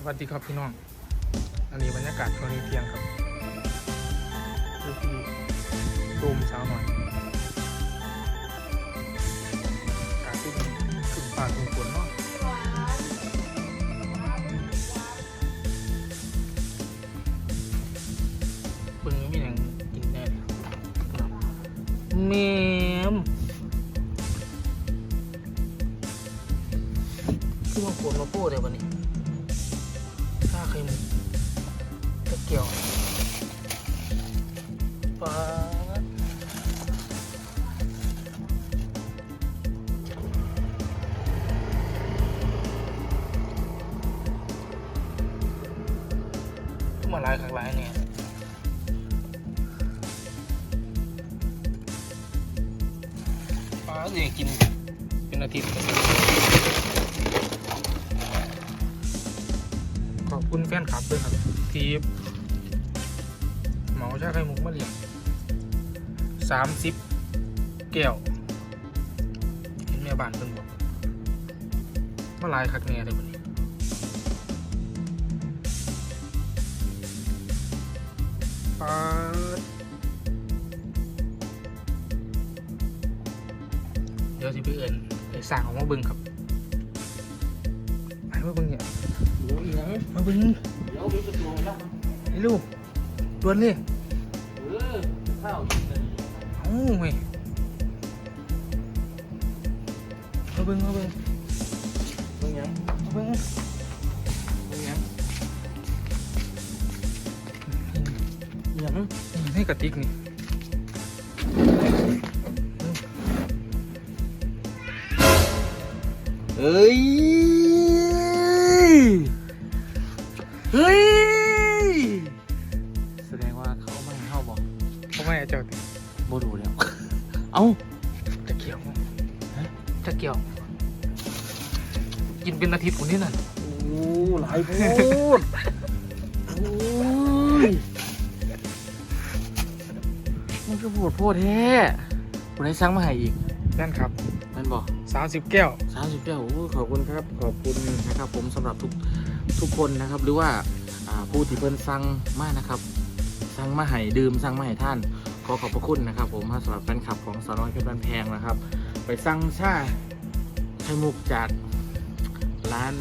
สวัสดีครับพี่น้อง อันนี้บรรยากาศช่วงนี้เที่ยงครับคือที่โดมสาหน่อยอากาศที่ขึ้นฟ้าขึ้นฝนเนาะเบิ่งมีอย่างกินแน่เมมคือว่าฝนมาโป้เดี๋ยววันนี้ เกียวปลาดขึ้นมาหลายครั้งหลายเนี่ยปลาเนี่ยกินเป็นอาทิตย์ขอบคุณแฟนคลับด้วยครับ ที่ เหมาชาไข่มุกมาเลี้ยงสามสิบแก้วเห็นแม่บ้านเพิ่นบอกมาหลายคักแน่เลยวันนี้ปาดเดี๋ยวสิไปเอิญไปสั่งของมาเบิ่งครับไปมาเบิ่งเนี่ยเดี๋ยวอีกนะมาเบิ่งเดี๋ยวมีประตูแล้วไอ้ลูก ดวนเลยเออข้าวกินเลยเอ้าเว้ยมาเบิ่งมาเบิ่งมึงยังมาเบิ่งมึงยังยังให้กระติกนี่เอ้ย ไม่ให้เจ้าติโมดูแล้ว เอ้าจะเกี่ยวจะเกี่ยว กินเป็นอาทิตย์คนนี้นั่นโอ้หลายพูดโอ้ยมันก็พูดโพดแท้กูได้สั่งมาให้อีกนั่นครับแมันบอก30แก้วสามสิบแก้วโอ้ขอบคุณครับ ขอบคุณนะครับ ผมสำหรับทุกทุกคนนะครับ หรือว่าอ่าผู้ที่เพิ่นสั่งมานะครับสั่งมาให้ดื่มสั่งมาให้ท่าน ขอขอบพระคุณนะครับ ผมสำหรับแฟนคลับของสาวน้อยเพชรบ้านแพงนะครับ ไปสั่งชาไข่มุกจากร้าน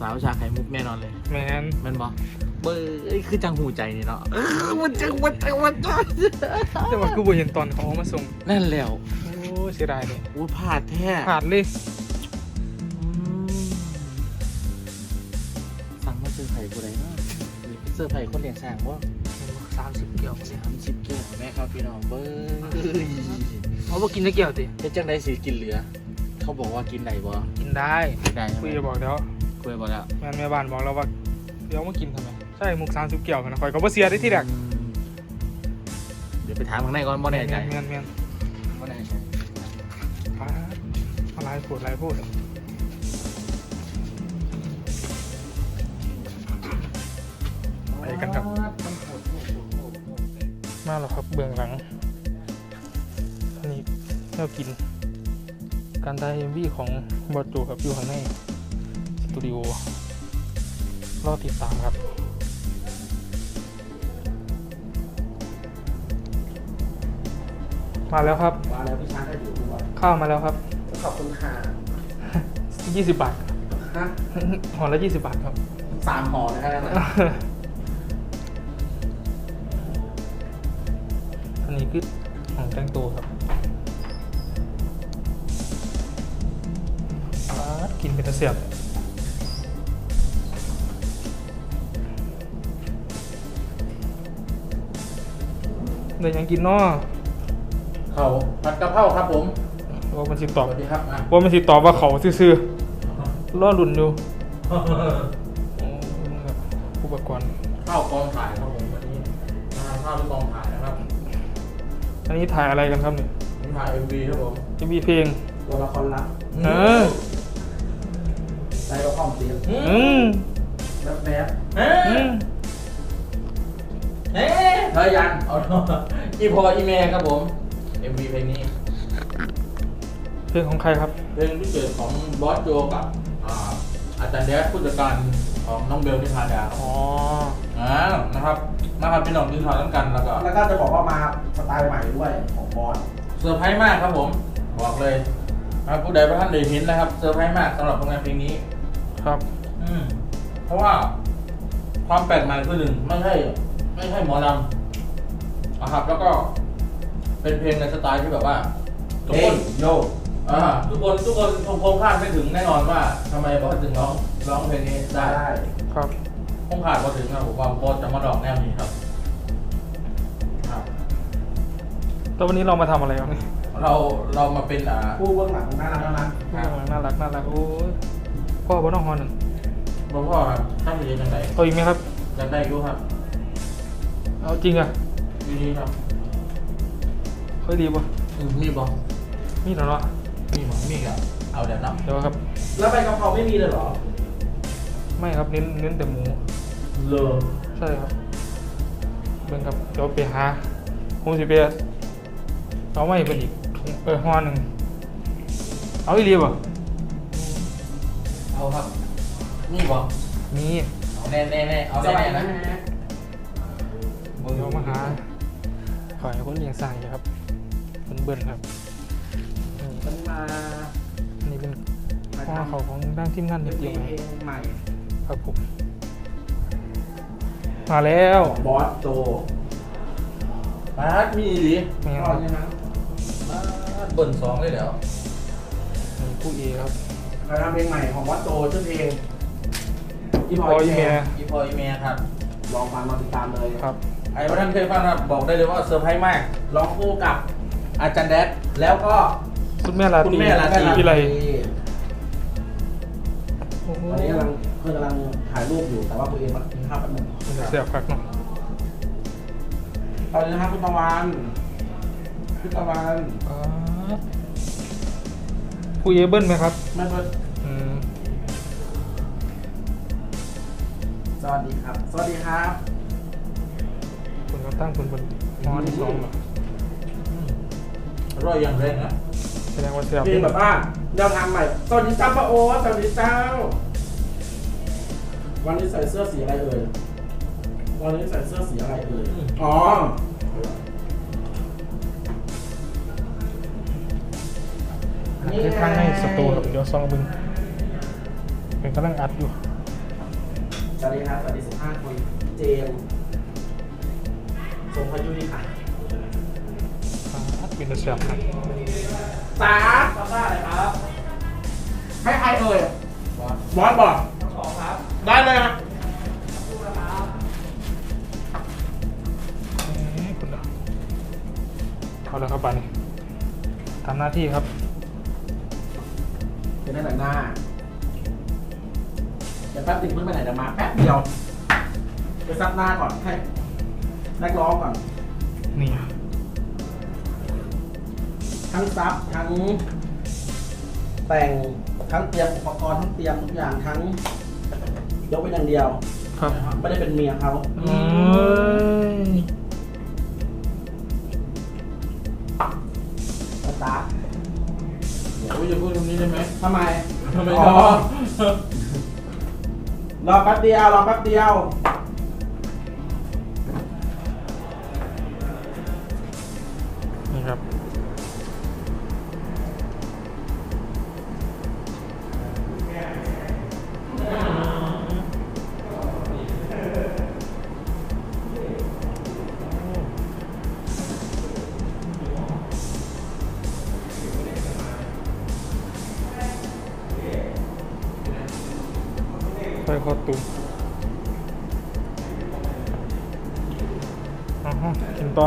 สาวชาไข่มุกแน่นอนเลยแมนแมันบอกเบอร์เอ้ยคือจังหูใจนี่เนาะเออมันจังมันจังมันจังแต่ว่าคือบ่เห็นตอนเขาเอามาส่งนั่นแล้วโอ้เสียดายเลยอู้พลาดแท้ขาดเลยอืมสั่งมาเสื้อร์ไผ่กูได้เนาะเสื้อร์ไผ่คนเลี้ยงสร้างว่า30แก้วสามสิบ แก้วแม่ครับพี่น้องเบ้ยเขาบอกกินได้แก้วติเฮ็ดจังไดสิกินเหลือ เขาบอกว่ากินได้บ่กินได้กินได้ใช่คุไหยมจะบอกแล้วคุยบอกแล้วแม่นแม่บ้านบอกแล้วว่าเดี๋ยวมากินทำไมใช่มุก30แก้วกันนะคอยก็บ่เสียได้ที่แรกอืมเดี๋ยวไปถามข้างในก่อนบ่แน่ใจแม่นแม่นบ่แน่ใจปลาอะไรพูดอะไรพูด มาแล้วครับเบื้องหลังอันนี้เรากิน การถ่ายเอ็มวีของบอสโจครับอยู่ข้างในสตูดิโอรอติดตามครับมาแล้วครับ มาแล้วพี่ช้างได้อยู่ด้วยข้าวมาแล้วครับ ขอบคุณค่ะ20 บาทฮะห่อละ20 บาทครับ สามห่อนะครับ นั่นน่ะอันนี้คือของแตงโตครับป๊าดกินเป็นตะเสียบเดี๋ยวยังกินเนาะเขาผัดกะเพราครับผมว่ามันสิตสอบวัสดีครับอะว่ามันสิตอบว่าเขาซื่อๆล่อลุ่นอยู่โอ้ครับอุปกรณ์เข้ากองถ่ายครับผมวันนี้มาทานข้าวที่กองถ่ายนะครับ อันนี้ถ่ายอะไรกันครับเนี่ยผมถ่าย MV ครับผมจะมีเพลงตัวละครลับเออใส่กระเพาะเสียงอืมแบบแบบอืมเฮ้ยเฮ้ยยันเอาเนอะอีพออีเมครับผม MV เพลงนี้เพลงของใครครับ เพลงที่เกิดของบอสโจกับอ่าอาจารย์แดกผู้จัดการของน้องเบลนิพาดาครับอ๋ออ่านะครับ มาครับพี่น้องกินข้าวน้ำกันแล้วก็แล้วก็จะบอกว่ามาสไตล์ใหม่ด้วยของบอสเซอร์ไพรส์มากครับผม บอกเลยครับผู้ใดพระท่านได้เห็นนะครับเซอร์ไพรส์มากสำหรับผลงานเพลงนี้ ครับ อืมเพราะว่าความแปลกใหม่คือหนึ่งไม่ใช่ไม่ใช่หมอลำนะครับ แล้วก็เป็นเพลงในสไตล์ที่แบบว่าทุกเฮ้คยนโยอ่าทุกคนทุกคนคงคงคาดไม่ถึงแน่นอนว่าทำไมบอสถึงร้องร้องเพลงนี้ได้ได้ ครับคงขาดมาถึงนะผมว่าบอสจะมาดอกแนวนี้ครับครับ แล้ววันนี้เรามาทำอะไรครับนี่เราเรามาเป็นอ่าผู้เบื้องหลังน่ารักน่ารักน่ารักน่ารักโอ้ยพ่อบนน้องฮอนหนึ่งหลวงพ่อครับท่านเรียนยังไงเอาอีกไหมครับอยากได้อยุครับเอาจริงอะดีนี้ครับเฮ้ยดีป่ะอืมมีบอมีเหรอเนาะมีบอมีครับเอาเดี๋ยวนับเดี๋ยวครับ แล้วใบกะเพราไม่มีเลยเหรอ ไม่ครับเน้นเน้นแต่หมูเลอใช่ครับเบิ่งครับเดี๋ยวไปหาผมสิไปเอาไม่เป็นอีกถุงเออห่อหนึ่งเอาอีเลียบ่เอาครับมีบอมีเอาแน่แน่แน่เอาสแน่บายแน่นะนะเดี๋ยวมาหาขอยคนเลี้ยงสร้างอยู่ครับเป็นเบิ้ลครับนี่มันมาอันนี้เป็นมาห่อทำเขาของด้านทีมงานเพเดียวลๆงไงใหม่ ครับผมมาแล้วของบอสโจปาร์ตมีดีนี่คก็รับใช่ไหมปาร์ตเบิ่นสองเลยเดี๋ยวนี่ผู้เอครับเราทำเพลงใหม่ของบอสโจชื่อเพลงอีพออีเมียอีพออีเมียครับ ลองฟังมาติดตามเลยครับ ไอ้พระท่านเคยฟังครับบอกได้เลยว่าเซอร์ไพรส์มากร้องคู่กับอาจารย์แดดแล้วก็คุณแม่ลาคุณตรีแม่ลาตรีวิไลโอ้โหวันนี้กำลัง เพื่อนกำลังถ่ายรูปอยู่แต่ว่าตัวเองมากินข้าวแป๊บนึงเสียบคักเนาะตอนนี้นะครับคุณตะวันคุณตะวันป๊าดผู้เอเบิ้ลไหมครับแม่เบิร์ดอืมสวัสดีครับ สวัสดีครับคุณก็ตั้งคุณบนหอที่สองเหรออร่อยอย่างแรงนะแสดงว่าเสียบเพลงแบบว่าแนวทางใหม่สวัสดีเจ้าป้าโอ๊ตสวัสดีเจ้า วันนี้ใส่เสื้อสีอะไรเอ่ย วันนี้ใส่เสื้อสีอะไรเอ่ย อ๋อ นี่ทางในสตูครับเดี๋ยวซองบึงเป็นกำลังอัดอยู่ สวัสดีครับสวัสดีสิบห้าคน เจมส์ทรงพายุนี่ค่ะอัดเป็นแต่เสียบครับสาทำได้เลยครับ ให้ใครเอ่ย บอสบอสบอก ได้เลยครับเอ้ยคุณเนาะเอาแล้วครับบัดนี้ทำหน้าที่ครับ เป็นได้แต่หน้าเดี๋ยวแป๊บนึงเพิ่งไปไหนเดี๋ยวมาแป๊บเดียวไปซับหน้าก่อนให้นักร้องก่อน นี่ทั้งซับทั้งแต่งทั้งเตรียมอุปกรณ์ทั้งเตรียมทุกอย่างทั้ง ยกเป็นอย่างเดียวครับไม่ได้เป็นเมียเขาเอ้ยสตาร์ทโอ้ยจะพูดตรงนี้ได้ไหมทำไม ทำไมอ๋ชออบรอแป๊บเดียวรอแป๊บเดียว ไปเข้าตุ้มอ๋อฮะกินต่อ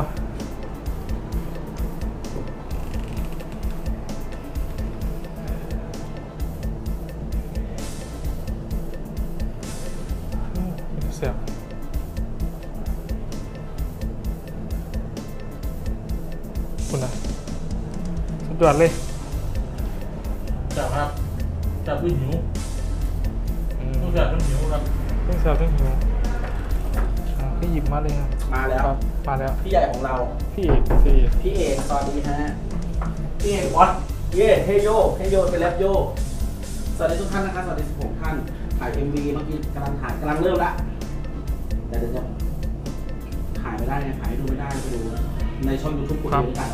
เสียบคุณนะสุดยอดเลยจับครับ จับด้วยหิว เพิ่งเสียบเพิ่งหิวอ่าพี่หยิบมาเลยครับมาแล้ว ครับมาแล้ว พี่ใหญ่ของเรา พี่เอกพี่เอกพี่เอกสวัสดีฮะ พี่เอกบอสเย่เฮโยเฮโยเป็นแรปโย สวัสดีทุกท่านนะครับสวัสดี16ท่าน ถ่ายเอ็มวีเมื่อกี้กำลังถ่ายกำลังเริ่มละแต่เดี๋ยวจะถ่ายไม่ได้ไงถ่ายให้ดูไม่ได้ไปดูในช่องยูทูบคุณดูด้วยกัน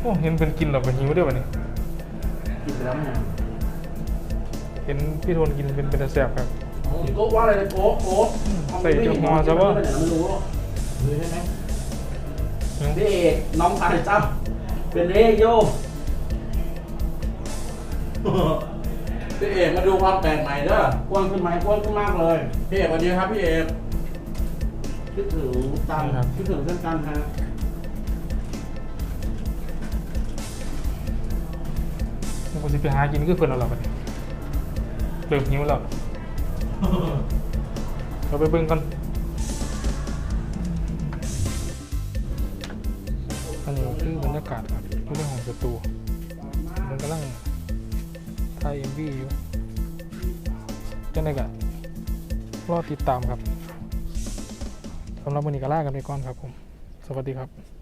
โอ้เห็นเป็นกินหรอเป็นหิวด้วยวะนี่กินไปแล้วไหม เห็นพี่โทนกินเป็นเป็นตาแสบครับ โก๊ะว่าอะไรเลยโก๊ะโก๊ะใส่ถุงห่อซะวะเดี๋ยวเราไม่รู้ดูใช่ไหมหิวพี่เอกน้องชายจ้าเป็นเอกโยพี่เอกมาดูความแปลกใหม่เด้อกว้างขึ้นไหมกว้างขึ้นมากเลยพี่เอกสวัสดีครับพี่เอกคิดถึงจันคิดถึงเส้นกันฮะมันก็สิไปหากินคือเพิ่นเอาหรอบัดนี้ เริ่มหิวแล้วเราไปเบิ่งกันอันนี้คือบรรยากาศครับอยู่ในห้องสตูมันกำลังถ่ายเอ็มวีอยู่จังไดก็รอติดตามครับสำหรับวันนี้ก็ลากันไปก่อนครับผม สวัสดีครับ